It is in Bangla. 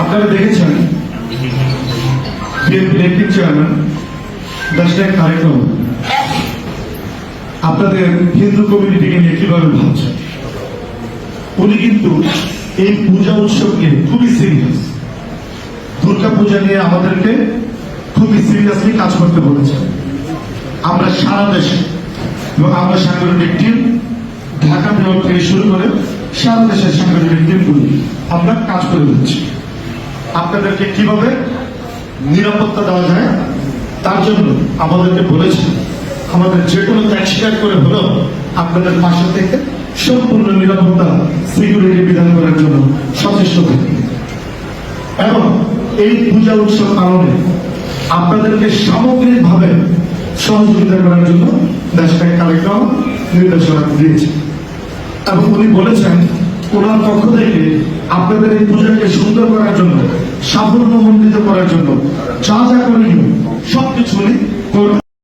আপনারা দেখেছেন? বিএনপি ইলেকটেড চেয়ারম্যান দেশটায় কার্যক্রম আপনাদের হিন্দু কমিউনিটিকে নিয়ে কীভাবে ভাবছেন? উনি কিন্তু এই পূজা উৎসবকে খুবই সিরিয়াস দুর্গা পূজা নিয়ে আমাদেরকে খুবই সিরিয়াসলি কাজ করতে বলেছেন। আমরা সারা দেশে এবং আমরা সাংগঠনিক টিম ঢাকা বিভাগ থেকে শুরু করে সারা দেশের সাংগঠনিক টিমগুলি আমরা কাজ করে দিচ্ছি। আপনাদেরকে কীভাবে নিরাপত্তা দেওয়া যায়, তার জন্য আমাদেরকে বলেছে, আমাদের যে কোনো ত্যাগ করে হলেও আপনাদের পাশে থেকে সম্পূর্ণ নিরাপত্তা সিকিউরিটি বিধান করার জন্য সচেষ্ট থাকি। এবং এই পূজা উৎসব কারণে আপনাদেরকে সামগ্রিকভাবে সহযোগিতা করার জন্য দেশটাকে কালেক্টর নির্দেশনা দিয়েছে। এবং উনি বলেছেন, ওনার পক্ষ থেকে আপনাদের এই পূজাকে সুন্দর করার জন্য সাফল্যমণ্ডিত করার জন্য। যা যা করণীয়